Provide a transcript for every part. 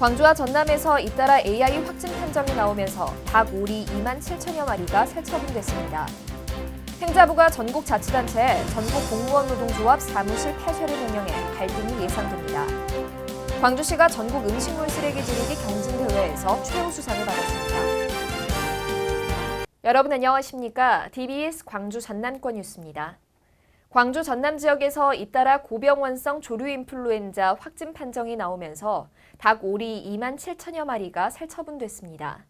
광주와 전남에서 잇따라 AI 확진 판정이 나오면서 닭 오리 2만 7천여 마리가 살처분됐습니다. 행자부가 전국 자치단체에 전국 공무원 노동조합 사무실 폐쇄를 명령해 갈등이 예상됩니다. 광주시가 전국 음식물 쓰레기 줄이기 경진대회에서 최우수상을 받았습니다. 여러분 안녕하십니까? DBS 광주 전남권 뉴스입니다. 광주 전남 지역에서 잇따라 고병원성 조류 인플루엔자 확진 판정이 나오면서 닭 오리 2만 7천여 마리가 살처분됐습니다.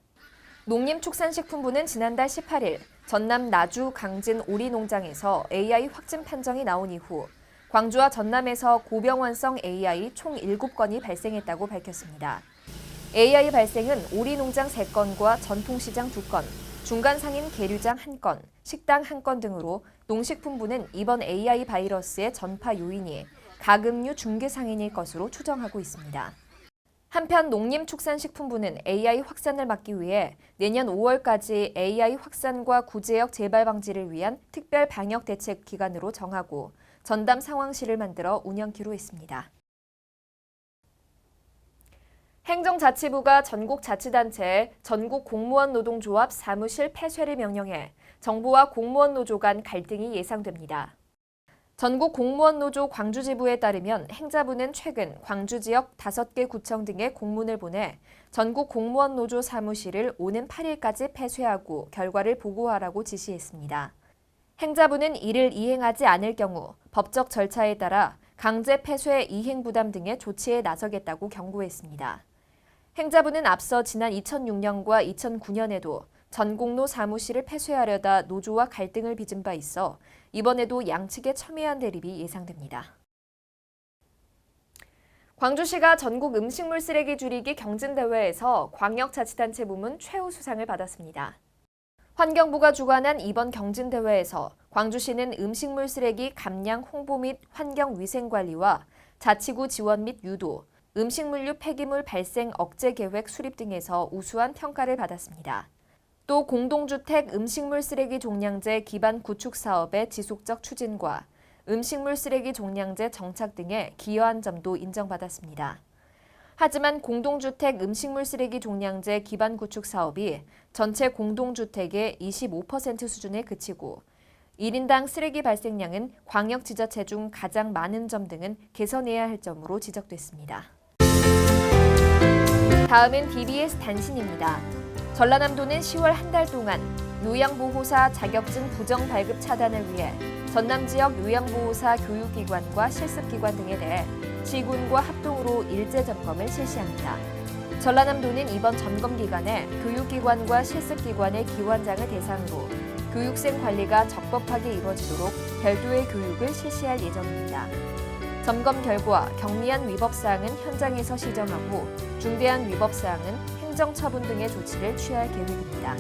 농림축산식품부는 지난달 18일 전남 나주 강진 오리 농장에서 AI 확진 판정이 나온 이후 광주와 전남에서 고병원성 AI 총 7건이 발생했다고 밝혔습니다. AI 발생은 오리 농장 3건과 전통시장 2건, 중간 상인 계류장 1건, 식당 1건 등으로 농식품부는 이번 AI 바이러스의 전파 요인이 가금류 중개 상인일 것으로 추정하고 있습니다. 한편 농림축산식품부는 AI 확산을 막기 위해 내년 5월까지 AI 확산과 구제역 재발 방지를 위한 특별 방역 대책 기간으로 정하고 전담 상황실을 만들어 운영키로 했습니다. 행정자치부가 전국자치단체에 전국 공무원 노동조합 사무실 폐쇄를 명령해 정부와 공무원 노조 간 갈등이 예상됩니다. 전국 공무원 노조 광주지부에 따르면 행자부는 최근 광주 지역 5개 구청 등에 공문을 보내 전국 공무원 노조 사무실을 오는 8일까지 폐쇄하고 결과를 보고하라고 지시했습니다. 행자부는 이를 이행하지 않을 경우 법적 절차에 따라 강제 폐쇄 이행 부담 등의 조치에 나서겠다고 경고했습니다. 행자부는 앞서 지난 2006년과 2009년에도 전공로 사무실을 폐쇄하려다 노조와 갈등을 빚은 바 있어 이번에도 양측의 첨예한 대립이 예상됩니다. 광주시가 전국 음식물 쓰레기 줄이기 경진대회에서 광역자치단체 부문 최우 수상을 받았습니다. 환경부가 주관한 이번 경진대회에서 광주시는 음식물 쓰레기 감량 홍보 및 환경위생관리와 자치구 지원 및 유도, 음식물류 폐기물 발생 억제 계획 수립 등에서 우수한 평가를 받았습니다. 또 공동주택 음식물 쓰레기 종량제 기반 구축 사업의 지속적 추진과 음식물 쓰레기 종량제 정착 등에 기여한 점도 인정받았습니다. 하지만 공동주택 음식물 쓰레기 종량제 기반 구축 사업이 전체 공동주택의 25% 수준에 그치고 1인당 쓰레기 발생량은 광역 지자체 중 가장 많은 점 등은 개선해야 할 점으로 지적됐습니다. 다음은 DBS 단신입니다. 전라남도는 10월 한 달 동안 요양보호사 자격증 부정 발급 차단을 위해 전남 지역 요양보호사 교육기관과 실습기관 등에 대해 시군과 합동으로 일제 점검을 실시합니다. 전라남도는 이번 점검 기간에 교육기관과 실습기관의 기관장을 대상으로 교육생 관리가 적법하게 이루어지도록 별도의 교육을 실시할 예정입니다. 점검 결과 경미한 위법 사항은 현장에서 시정하고 중대한 위법 사항은 행정 처분 등의 조치를 취할 계획입니다.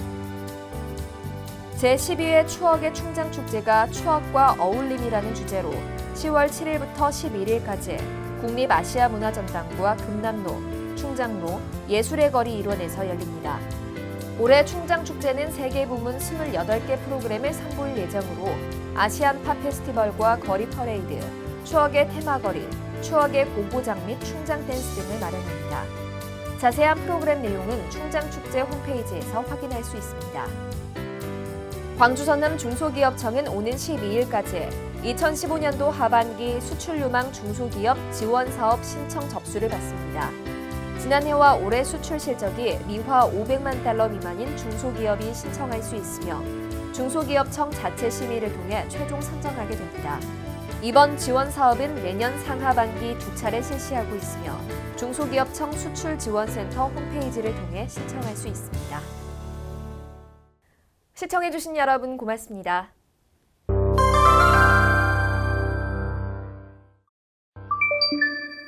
제12회 추억의 충장 축제가 추억과 어울림이라는 주제로 10월 7일부터 11일까지 국립 아시아 문화전당부와 금남로, 충장로, 예술의 거리 일원에서 열립니다. 올해 충장 축제는 세계 부문 28개 프로그램을 선보일 예정으로 아시안팝 페스티벌과 거리 퍼레이드, 추억의 테마거리, 추억의 고고장 및 충장 댄스 등을 마련합니다. 자세한 프로그램 내용은 충장축제 홈페이지에서 확인할 수 있습니다. 광주 전남 중소기업청은 오는 12일까지 2015년도 하반기 수출유망 중소기업 지원 사업 신청 접수를 받습니다. 지난해와 올해 수출 실적이 미화 500만 달러 미만인 중소기업이 신청할 수 있으며 중소기업청 자체 심의를 통해 최종 선정하게 됩니다. 이번 지원 사업은 내년 상하반기 두 차례 실시하고 있으며 중소기업청 수출지원센터 홈페이지를 통해 신청할 수 있습니다. 시청해주신 여러분 고맙습니다.